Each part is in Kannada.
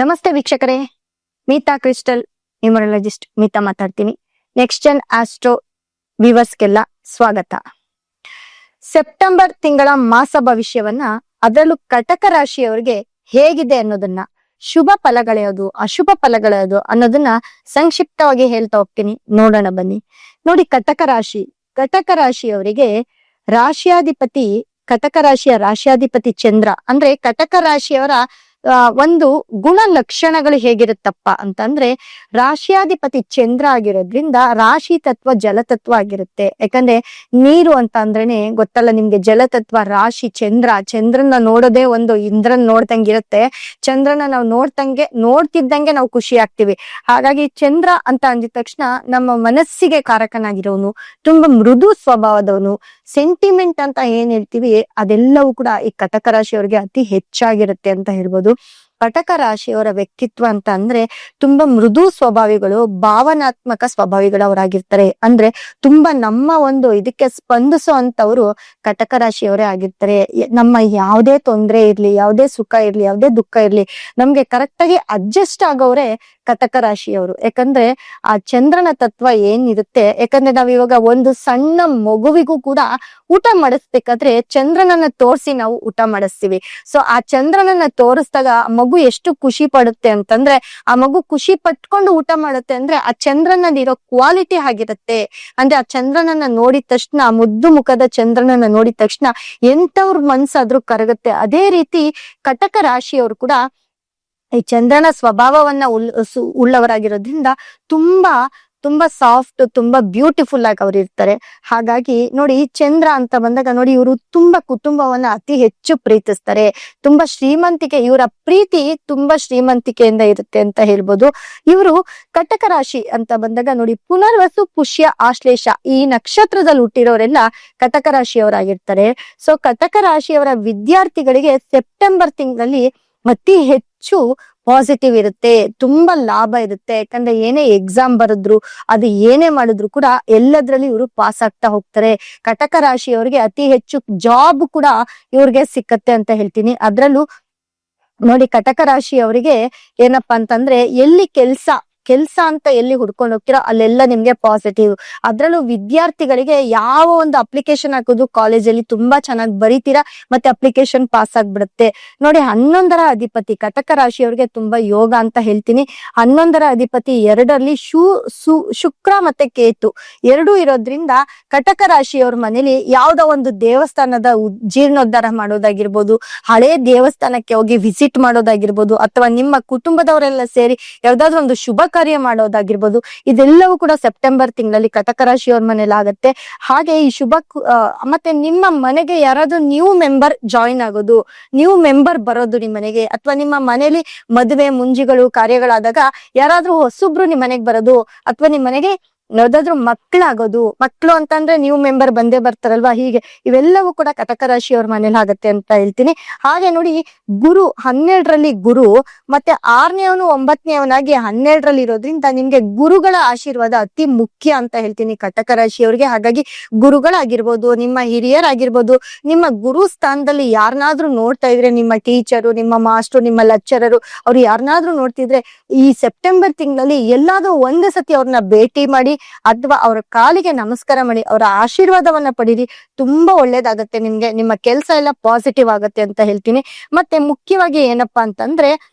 ನಮಸ್ತೆ ವೀಕ್ಷಕರೇ. ಮೀತಾ ಕ್ರಿಸ್ಟಲ್, ನ್ಯೂಮರಾಲಜಿಸ್ಟ್ ಮೀತಾ ಮಾತಾಡ್ತೀನಿ. ನೆಕ್ಸ್ಟ್ ಜನ್ ಆಸ್ಟ್ರೋ ವಿವರ್ಸ್ಗೆಲ್ಲ ಸ್ವಾಗತ. ಸೆಪ್ಟೆಂಬರ್ ತಿಂಗಳ ಮಾಸ ಭವಿಷ್ಯವನ್ನ ಅದರಲ್ಲೂ ಕಟಕ ರಾಶಿಯವರಿಗೆ ಹೇಗಿದೆ ಅನ್ನೋದನ್ನ, ಶುಭ ಫಲಗಳ್ಯಾವುದು ಅಶುಭ ಫಲಗಳ್ಯಾವುದು ಅನ್ನೋದನ್ನ ಸಂಕ್ಷಿಪ್ತವಾಗಿ ಹೇಳ್ತಾ ಹೋಗ್ತೀನಿ. ನೋಡೋಣ ಬನ್ನಿ. ನೋಡಿ ಕಟಕ ರಾಶಿ. ಕಟಕ ರಾಶಿಯವರಿಗೆ ರಾಶಿಯಾಧಿಪತಿ, ಕಟಕ ರಾಶಿಯ ರಾಶಿಯಾಧಿಪತಿ ಚಂದ್ರ ಅಂದ್ರೆ ಕಟಕ ರಾಶಿಯವರ ಒಂದು ಗುಣ ಲಕ್ಷಣಗಳು ಹೇಗಿರುತ್ತಪ್ಪ ಅಂತಂದ್ರೆ ರಾಶಿಯಾಧಿಪತಿ ಚಂದ್ರ ಆಗಿರೋದ್ರಿಂದ ರಾಶಿ ತತ್ವ ಜಲತತ್ವ ಆಗಿರುತ್ತೆ. ಯಾಕಂದ್ರೆ ನೀರು ಅಂತ ಅಂದ್ರೇನೆ ಗೊತ್ತಲ್ಲ ನಿಮ್ಗೆ ಜಲತತ್ವ ರಾಶಿ ಚಂದ್ರ ಚಂದ್ರನ ನೋಡೋದೇ ಒಂದು ಇಂದ್ರನ್ ನೋಡ್ದಂಗಿರುತ್ತೆ ಚಂದ್ರನ ನಾವು ನೋಡ್ದಂಗೆ, ನೋಡ್ತಿದ್ದಂಗೆ ನಾವು ಖುಷಿ ಆಗ್ತೀವಿ. ಹಾಗಾಗಿ ಚಂದ್ರ ಅಂತ ಅಂದಿದ ತಕ್ಷಣ ನಮ್ಮ ಮನಸ್ಸಿಗೆ ಕಾರಕನಾಗಿರೋನು, ತುಂಬಾ ಮೃದು ಸ್ವಭಾವದವನು ಸೆಂಟಿಮೆಂಟ್ ಅಂತ ಏನ್ ಹೇಳ್ತೀವಿ ಅದೆಲ್ಲವೂ ಕೂಡ ಈ ಕಟಕ ರಾಶಿಯವರಿಗೆ ಅತಿ ಹೆಚ್ಚಾಗಿರುತ್ತೆ ಅಂತ ಹೇಳ್ಬೋದು. ಕಟಕ ರಾಶಿಯವರ ವ್ಯಕ್ತಿತ್ವ ಅಂತ ಅಂದ್ರೆ ತುಂಬಾ ಮೃದು ಸ್ವಭಾವಿಗಳು, ಭಾವನಾತ್ಮಕ ಸ್ವಭಾವಿಗಳವರಾಗಿರ್ತಾರೆ. ಅಂದ್ರೆ ತುಂಬಾ ನಮ್ಮ ಒಂದು ಇದಕ್ಕೆ ಸ್ಪಂದಿಸೋ ಅಂತವ್ರು ಕಟಕ ರಾಶಿಯವರೇ ಆಗಿರ್ತಾರೆ. ನಮ್ಮ ಯಾವುದೇ ತೊಂದರೆ ಇರ್ಲಿ, ಯಾವುದೇ ಸುಖ ಇರ್ಲಿ, ಯಾವುದೇ ದುಃಖ ಇರ್ಲಿ, ನಮ್ಗೆ ಕರೆಕ್ಟ್ ಆಗಿ ಅಡ್ಜಸ್ಟ್ ಆಗೋರೆ ಕಟಕ ರಾಶಿಯವರು ಯಾಕಂದ್ರೆ ಆ ಚಂದ್ರನ ತತ್ವ ಏನಿರುತ್ತೆ ಯಾಕಂದ್ರೆ ನಾವ್ ಇವಾಗ ಒಂದು ಸಣ್ಣ ಮಗುವಿಗೂ ಕೂಡ ಊಟ ಮಾಡಿಸ್ಬೇಕಾದ್ರೆ ಚಂದ್ರನನ್ನ ತೋರಿಸಿ ನಾವು ಊಟ ಮಾಡಿಸ್ತೀವಿ. ಸೊ ಆ ಚಂದ್ರನನ್ನ ತೋರಿಸಿದಾಗ ಆ ಮಗು ಎಷ್ಟು ಖುಷಿ ಪಡುತ್ತೆ ಅಂತಂದ್ರೆ, ಆ ಮಗು ಖುಷಿ ಪಟ್ಕೊಂಡು ಊಟ ಮಾಡುತ್ತೆ ಅಂದ್ರೆ ಆ ಚಂದ್ರನಲ್ಲಿರೋ ಕ್ವಾಲಿಟಿ ಆಗಿರುತ್ತೆ. ಅಂದ್ರೆ ಆ ಚಂದ್ರನನ್ನ ನೋಡಿದ ತಕ್ಷಣ, ಆ ಮುದ್ದು ಮುಖದ ಚಂದ್ರನನ್ನ ನೋಡಿದ ತಕ್ಷಣ ಎಂತವ್ರ ಮನ್ಸಾದ್ರೂ ಕರಗುತ್ತೆ. ಅದೇ ರೀತಿ ಕಟಕ ರಾಶಿಯವರು ಕೂಡ ಈ ಚಂದ್ರನ ಸ್ವಭಾವವನ್ನ ಉಲ್ ಉಳ್ಳವರಾಗಿರೋದ್ರಿಂದ ತುಂಬಾ ತುಂಬಾ ಸಾಫ್ಟ್ ತುಂಬಾ ಬ್ಯೂಟಿಫುಲ್ ಆಗಿ ಅವ್ರು ಇರ್ತಾರೆ. ಹಾಗಾಗಿ ನೋಡಿ ಚಂದ್ರ ಅಂತ ಬಂದಾಗ ನೋಡಿ ಇವರು ತುಂಬಾ ಕುಟುಂಬವನ್ನ ಅತಿ ಹೆಚ್ಚು ಪ್ರೀತಿಸ್ತಾರೆ. ತುಂಬಾ ಶ್ರೀಮಂತಿಕೆ, ಇವರ ಪ್ರೀತಿ ತುಂಬಾ ಶ್ರೀಮಂತಿಕೆಯಿಂದ ಇರುತ್ತೆ ಅಂತ ಹೇಳ್ಬೋದು. ಇವರು ಕಟಕ ರಾಶಿ ಅಂತ ಬಂದಾಗ ನೋಡಿ ಪುನರ್ವಸು, ಪುಷ್ಯ, ಆಶ್ಲೇಷ ಈ ನಕ್ಷತ್ರದಲ್ಲಿ ಹುಟ್ಟಿರೋರೆಲ್ಲ ಕಟಕ ರಾಶಿಯವರಾಗಿರ್ತಾರೆ ಸೊ ಕಟಕ ರಾಶಿಯವರ ವಿದ್ಯಾರ್ಥಿಗಳಿಗೆ ಸೆಪ್ಟೆಂಬರ್ ತಿಂಗಳಲ್ಲಿ ಅತಿ ಹೆಚ್ಚು ಪಾಸಿಟಿವ್ ಇರುತ್ತೆ, ತುಂಬಾ ಲಾಭ ಇರುತ್ತೆ. ಯಾಕಂದ್ರೆ ಏನೇ ಎಕ್ಸಾಮ್ ಬರೆದ್ರು, ಅದು ಏನೇ ಮಾಡಿದ್ರು ಕೂಡ ಎಲ್ಲದ್ರಲ್ಲಿ ಇವರು ಪಾಸ್ ಆಗ್ತಾ ಹೋಗ್ತಾರೆ. ಕಟಕ ರಾಶಿಯವರಿಗೆ ಅತಿ ಹೆಚ್ಚು ಜಾಬ್ ಕೂಡ ಇವ್ರಿಗೆ ಸಿಕ್ಕತ್ತೆ ಅಂತ ಹೇಳ್ತೀನಿ. ಅದ್ರಲ್ಲೂ ನೋಡಿ ಕಟಕ ರಾಶಿಯವರಿಗೆ ಏನಪ್ಪಾ ಅಂತಂದ್ರೆ ಎಲ್ಲಿ ಕೆಲ್ಸ ಕೆಲ್ಸ ಅಂತ ಎಲ್ಲಿ ಹುಡ್ಕೊಂಡು ಹೋಗ್ತೀರೋ ಅಲ್ಲೆಲ್ಲ ನಿಮ್ಗೆ ಪಾಸಿಟಿವ್ ಅದ್ರಲ್ಲೂ ವಿದ್ಯಾರ್ಥಿಗಳಿಗೆ ಯಾವ ಒಂದು ಅಪ್ಲಿಕೇಶನ್ ಹಾಕೋದು ಕಾಲೇಜಲ್ಲಿ ತುಂಬಾ ಚೆನ್ನಾಗಿ ಬರೀತೀರಾ, ಮತ್ತೆ ಅಪ್ಲಿಕೇಶನ್ ಪಾಸ್ ಆಗ್ಬಿಡುತ್ತೆ. ನೋಡಿ ಹನ್ನೊಂದರ ಅಧಿಪತಿ, ಕಟಕ ರಾಶಿಯವ್ರಿಗೆ ತುಂಬಾ ಯೋಗ ಅಂತ ಹೇಳ್ತೀನಿ. ಹನ್ನೊಂದರ ಅಧಿಪತಿ ಎರಡರಲ್ಲಿ ಶು, ಸು, ಶುಕ್ರ ಮತ್ತೆ ಕೇತು. ಎರಡೂ ಇರೋದ್ರಿಂದ ಕಟಕ ರಾಶಿಯವ್ರ ಮನೇಲಿ ಯಾವ್ದೋ ಒಂದು ದೇವಸ್ಥಾನದ ಜೀರ್ಣೋದ್ಧಾರ ಮಾಡೋದಾಗಿರ್ಬೋದು, ಹಳೆ ದೇವಸ್ಥಾನಕ್ಕೆ ಹೋಗಿ ವಿಸಿಟ್ ಮಾಡೋದಾಗಿರ್ಬೋದು, ಅಥವಾ ನಿಮ್ಮ ಕುಟುಂಬದವರೆಲ್ಲ ಸೇರಿ ಯಾವ್ದಾದ್ರು ಒಂದು ಶುಭ ಕಾರ್ಯ ಮಾಡೋದಾಗಿರ್ಬೋದು. ಇದೆಲ್ಲವೂ ಕೂಡ ಸೆಪ್ಟೆಂಬರ್ ತಿಂಗಳಲ್ಲಿ ಕಟಕ ರಾಶಿಯವ್ರ ಮನೇಲಿ ಆಗತ್ತೆ. ಹಾಗೆ ಈ ಶುಭ ಮತ್ತೆ ನಿಮ್ಮ ಮನೆಗೆ ಯಾರಾದ್ರೂ ನ್ಯೂ ಮೆಂಬರ್ ಜಾಯಿನ್ ಆಗೋದು ನ್ಯೂ ಮೆಂಬರ್ ಬರೋದು ನಿಮ್ಮ ಮನೆಗೆ, ಅಥವಾ ನಿಮ್ಮ ಮನೇಲಿ ಮದುವೆ, ಮುಂಜಿಗಳು, ಕಾರ್ಯಗಳಾದಾಗ ಯಾರಾದ್ರೂ ಹೊಸಬ್ರು ನಿಮ್ ಮನೆಗೆ ಬರೋದು, ಅಥವಾ ನಿಮ್ ಮನೆಗೆ ಯಾವ್ದಾದ್ರು ಮಕ್ಕಳಾಗೋದು ಮಕ್ಕಳು ಅಂತಂದ್ರೆ ನ್ಯೂ ಮೆಂಬರ್ ಬಂದೇ ಬರ್ತಾರಲ್ವಾ? ಹೀಗೆ ಇವೆಲ್ಲವೂ ಕೂಡ ಕಟಕ ರಾಶಿ ರಾಶಿಯವ್ರ ಮನೇಲಿ ಆಗತ್ತೆ ಅಂತ ಹೇಳ್ತೀನಿ. ಹಾಗೆ ನೋಡಿ, ಗುರು ಹನ್ನೆರಡರಲ್ಲಿ ಗುರು, ಮತ್ತೆ ಆರನೇವನು ಒಂಬತ್ತನೇವನಾಗಿ ಹನ್ನೆರಡರಲ್ಲಿ ಇರೋದ್ರಿಂದ ನಿಮ್ಗೆ ಗುರುಗಳ ಆಶೀರ್ವಾದ ಅತಿ ಮುಖ್ಯ ಅಂತ ಹೇಳ್ತೀನಿ ಕಟಕ ರಾಶಿಯವ್ರಿಗೆ ಹಾಗಾಗಿ ಗುರುಗಳಾಗಿರ್ಬೋದು, ನಿಮ್ಮ ಹಿರಿಯರಾಗಿರ್ಬೋದು, ನಿಮ್ಮ ಗುರು ಸ್ಥಾನದಲ್ಲಿ ಯಾರನ್ನಾದ್ರೂ ನೋಡ್ತಾ ಇದ್ರೆ ನಿಮ್ಮ ಟೀಚರು, ನಿಮ್ಮ ಮಾಸ್ಟರ್, ನಿಮ್ಮ ಲೆಕ್ಚರರು, ಅವ್ರು ಯಾರನ್ನಾದ್ರೂ ನೋಡ್ತಿದ್ರೆ ಈ ಸೆಪ್ಟೆಂಬರ್ ತಿಂಗಳಲ್ಲಿ ಎಲ್ಲಾದ್ರೂ ಒಂದೇ ಸತಿ ಅವ್ರನ್ನ ಭೇಟಿ ಮಾಡಿ ಅಥವಾ ಅವರ ಕಾಲಿಗೆ ನಮಸ್ಕಾರ ಮಾಡಿ ಅವರ ಆಶೀರ್ವಾದವನ್ನ ಪಡೀರಿ. ತುಂಬಾ ಒಳ್ಳೇದಾಗತ್ತೆ ನಿಮ್ಗೆ. ನಿಮ್ಮ ಕೆಲಸ ಎಲ್ಲ ಪಾಸಿಟಿವ್ ಆಗತ್ತೆ ಅಂತ ಹೇಳ್ತೀನಿ. ಮತ್ತೆ ಮುಖ್ಯವಾಗಿ ಏನಪ್ಪಾ ಅಂತಂದ್ರೆ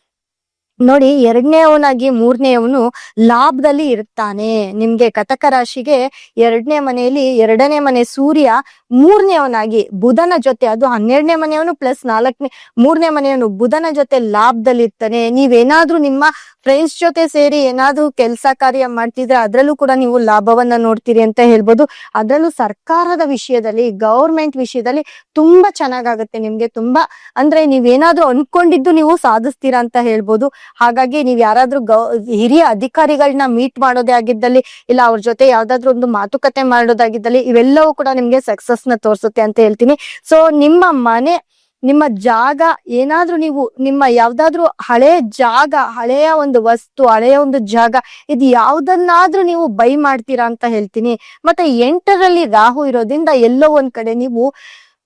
ನೋಡಿ ಎರಡನೇವನಾಗಿ ಮೂರನೇವನು ಲಾಭದಲ್ಲಿ ಇರ್ತಾನೆ ನಿಮ್ಗೆ ಕಥಕ ರಾಶಿಗೆ ಎರಡನೇ ಮನೆಯಲ್ಲಿ ಎರಡನೇ ಮನೆ ಸೂರ್ಯ ಮೂರನೇವನಾಗಿ ಬುಧನ ಜೊತೆ, ಅದು ಹನ್ನೆರಡನೇ ಮನೆಯವನು ಪ್ಲಸ್ ನಾಲ್ಕನೇ, ಮೂರನೇ ಮನೆಯವನು ಬುಧನ ಜೊತೆ ಲಾಭದಲ್ಲಿ ಇರ್ತಾನೆ. ನೀವೇನಾದ್ರೂ ನಿಮ್ಮ ಫ್ರೆಂಡ್ಸ್ ಜೊತೆ ಸೇರಿ ಏನಾದ್ರೂ ಕೆಲಸ ಕಾರ್ಯ ಮಾಡ್ತಿದ್ರೆ ಅದ್ರಲ್ಲೂ ಕೂಡ ನೀವು ಲಾಭವನ್ನ ನೋಡ್ತೀರಿ ಅಂತ ಹೇಳ್ಬೋದು. ಅದ್ರಲ್ಲೂ ಸರ್ಕಾರದ ವಿಷಯದಲ್ಲಿ ಗೌರ್ಮೆಂಟ್ ವಿಷಯದಲ್ಲಿ ತುಂಬಾ ಚೆನ್ನಾಗಾಗುತ್ತೆ ನಿಮ್ಗೆ. ತುಂಬಾ ಅಂದ್ರೆ ನೀವೇನಾದ್ರೂ ಅನ್ಕೊಂಡಿದ್ದು ನೀವು ಸಾಧಿಸ್ತೀರಾ ಅಂತ ಹೇಳ್ಬೋದು. ಹಾಗಾಗಿ ನೀವ್ ಯಾರಾದ್ರೂ ಗೌ, ಹಿರಿಯ ಅಧಿಕಾರಿಗಳನ್ನ ಮೀಟ್ ಮಾಡೋದೇ ಆಗಿದ್ದಲ್ಲಿ ಇಲ್ಲ ಅವ್ರ ಜೊತೆ ಯಾವ್ದಾದ್ರು ಒಂದು ಮಾತುಕತೆ ಮಾಡೋದಾಗಿದ್ದಲ್ಲಿ ಇವೆಲ್ಲವೂ ಕೂಡ ನಿಮ್ಗೆ ಸಕ್ಸಸ್ನ ತೋರ್ಸುತ್ತೆ ಅಂತ ಹೇಳ್ತೀನಿ. ಸೊ ನಿಮ್ಮ ಮನೆ, ನಿಮ್ಮ ಜಾಗ ಏನಾದ್ರೂ ನೀವು ನಿಮ್ಮ ಯಾವ್ದಾದ್ರು ಹಳೆ ಜಾಗ, ಹಳೆಯ ಒಂದು ವಸ್ತು, ಹಳೆಯ ಒಂದು ಜಾಗ ಇದು ಯಾವ್ದನ್ನಾದ್ರೂ ನೀವು ಬೈ ಮಾಡ್ತೀರಾ ಅಂತ ಹೇಳ್ತೀನಿ. ಮತ್ತೆ ಎಂಟರಲ್ಲಿ ರಾಹು ಇರೋದ್ರಿಂದ ಎಲ್ಲೋ ಒಂದ್ ಕಡೆ ನೀವು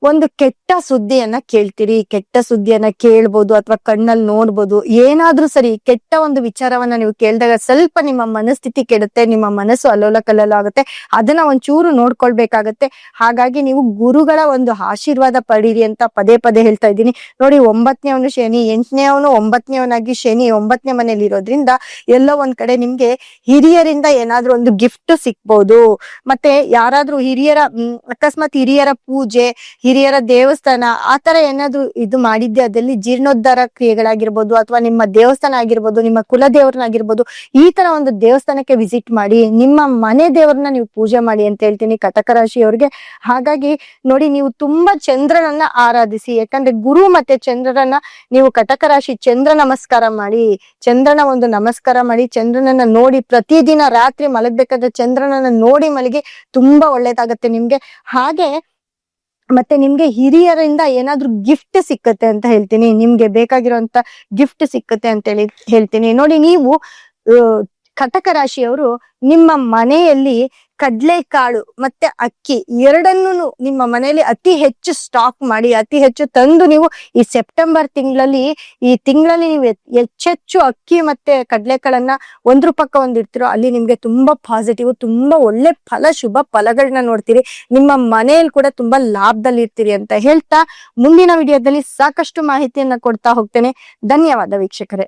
ಒಂದು ಕೆಟ್ಟ ಸುದ್ದಿಯನ್ನ ಕೇಳ್ತೀರಿ, ಕೆಟ್ಟ ಸುದ್ದಿಯನ್ನ ಕೇಳ್ಬೋದು ಅಥವಾ ಕಣ್ಣಲ್ಲಿ ನೋಡ್ಬೋದು, ಏನಾದ್ರೂ ಸರಿ ಕೆಟ್ಟ ಒಂದು ವಿಚಾರವನ್ನ ನೀವು ಕೇಳಿದಾಗ ಸ್ವಲ್ಪ ನಿಮ್ಮ ಮನಸ್ಥಿತಿ ಕೆಡುತ್ತೆ, ನಿಮ್ಮ ಮನಸ್ಸು ಅಲ್ಲೋಲ ಆಗುತ್ತೆ ಅದನ್ನ ಒಂಚೂರು ನೋಡ್ಕೊಳ್ಬೇಕಾಗತ್ತೆ. ಹಾಗಾಗಿ ನೀವು ಗುರುಗಳ ಒಂದು ಆಶೀರ್ವಾದ ಪಡೀರಿ ಅಂತ ಪದೇ ಪದೇ ಹೇಳ್ತಾ ಇದ್ದೀನಿ. ನೋಡಿ ಒಂಬತ್ತನೇ ಅವನು ಶನಿ ಎಂಟನೇ ಅವನು ಒಂಬತ್ತನೇ ಅವನಾಗಿ ಶನಿ ಒಂಬತ್ತನೇ ಮನೇಲಿ ಇರೋದ್ರಿಂದ ಎಲ್ಲೋ ಒಂದ್ ಕಡೆ ನಿಮ್ಗೆ ಹಿರಿಯರಿಂದ ಏನಾದ್ರೂ ಒಂದು ಗಿಫ್ಟ್ ಸಿಕ್ಬಹುದು ಮತ್ತೆ ಯಾರಾದ್ರೂ ಹಿರಿಯರ ಅಕಸ್ಮಾತ್ ಹಿರಿಯರ ಪೂಜೆ ಹಿರಿಯರ ದೇವಸ್ಥಾನ ಆತರ ಏನಾದ್ರು ಇದು ಮಾಡಿದ್ದೆ ಅದಲ್ಲಿ ಜೀರ್ಣೋದ್ಧಾರ ಕ್ರಿಯೆಗಳಾಗಿರ್ಬೋದು ಅಥವಾ ನಿಮ್ಮ ದೇವಸ್ಥಾನ ಆಗಿರ್ಬೋದು, ನಿಮ್ಮ ಕುಲ ದೇವರನ್ನಾಗಿರ್ಬೋದು ಈ ತರ ಒಂದು ದೇವಸ್ಥಾನಕ್ಕೆ ವಿಸಿಟ್ ಮಾಡಿ, ನಿಮ್ಮ ಮನೆ ದೇವರನ್ನ ನೀವು ಪೂಜೆ ಮಾಡಿ ಅಂತ ಹೇಳ್ತೀನಿ ಕಟಕ ರಾಶಿಯವ್ರಿಗೆ. ಹಾಗಾಗಿ ನೋಡಿ, ನೀವು ತುಂಬಾ ಚಂದ್ರನನ್ನ ಆರಾಧಿಸಿ, ಯಾಕಂದ್ರೆ ಗುರು ಮತ್ತೆ ಚಂದ್ರನ ನೀವು ಕಟಕ ರಾಶಿ ಚಂದ್ರ ನಮಸ್ಕಾರ ಮಾಡಿ, ಚಂದ್ರನ ಒಂದು ನಮಸ್ಕಾರ ಮಾಡಿ, ಚಂದ್ರನನ್ನ ನೋಡಿ ಪ್ರತಿದಿನ ರಾತ್ರಿ ಮಲಗ್ಬೇಕಾದ್ರೆ ಚಂದ್ರನನ್ನ ನೋಡಿ ಮಲಗಿ ತುಂಬಾ ಒಳ್ಳೇದಾಗತ್ತೆ ನಿಮ್ಗೆ. ಹಾಗೆ ಮತ್ತೆ ನಿಮ್ಗೆ ಹಿರಿಯರಿಂದ ಏನಾದ್ರೂ ಗಿಫ್ಟ್ ಸಿಕ್ಕತ್ತೆ ಅಂತ ಹೇಳ್ತೀನಿ. ನಿಮ್ಗೆ ಬೇಕಾಗಿರುವಂತ ಗಿಫ್ಟ್ ಸಿಕ್ಕತ್ತೆ ಅಂತ ಹೇಳಿ ಹೇಳ್ತೀನಿ. ನೋಡಿ ನೀವು ಕಟಕ ರಾಶಿಯವರು ನಿಮ್ಮ ಮನೆಯಲ್ಲಿ ಕಡ್ಲೆಕಾಳು ಮತ್ತೆ ಅಕ್ಕಿ ಎರಡನ್ನೂ ನಿಮ್ಮ ಮನೆಯಲ್ಲಿ ಅತಿ ಹೆಚ್ಚು ಸ್ಟಾಕ್ ಮಾಡಿ, ಅತಿ ಹೆಚ್ಚು ತಂದು ನೀವು ಈ ಸೆಪ್ಟೆಂಬರ್ ತಿಂಗಳಲ್ಲಿ, ಈ ತಿಂಗಳಲ್ಲಿ ನೀವು ಹೆಚ್ಚೆಚ್ಚು ಅಕ್ಕಿ ಮತ್ತೆ ಕಡ್ಲೆಕಾಳನ್ನ ಒಂದ್ರ ಪಕ್ಕ ಒಂದ್ ಇಡ್ತಿರೋ, ಅಲ್ಲಿ ನಿಮ್ಗೆ ತುಂಬಾ ಪಾಸಿಟಿವ್ ತುಂಬಾ ಒಳ್ಳೆ ಫಲ, ಶುಭ ಫಲಗಳನ್ನ ನೋಡ್ತೀರಿ. ನಿಮ್ಮ ಮನೆಯಲ್ಲಿ ಕೂಡ ತುಂಬಾ ಲಾಭದಲ್ಲಿ ಇರ್ತೀರಿ ಅಂತ ಹೇಳ್ತಾ ಮುಂದಿನ ವಿಡಿಯೋದಲ್ಲಿ ಸಾಕಷ್ಟು ಮಾಹಿತಿಯನ್ನ ಕೊಡ್ತಾ ಹೋಗ್ತೇನೆ. ಧನ್ಯವಾದ ವೀಕ್ಷಕರೇ.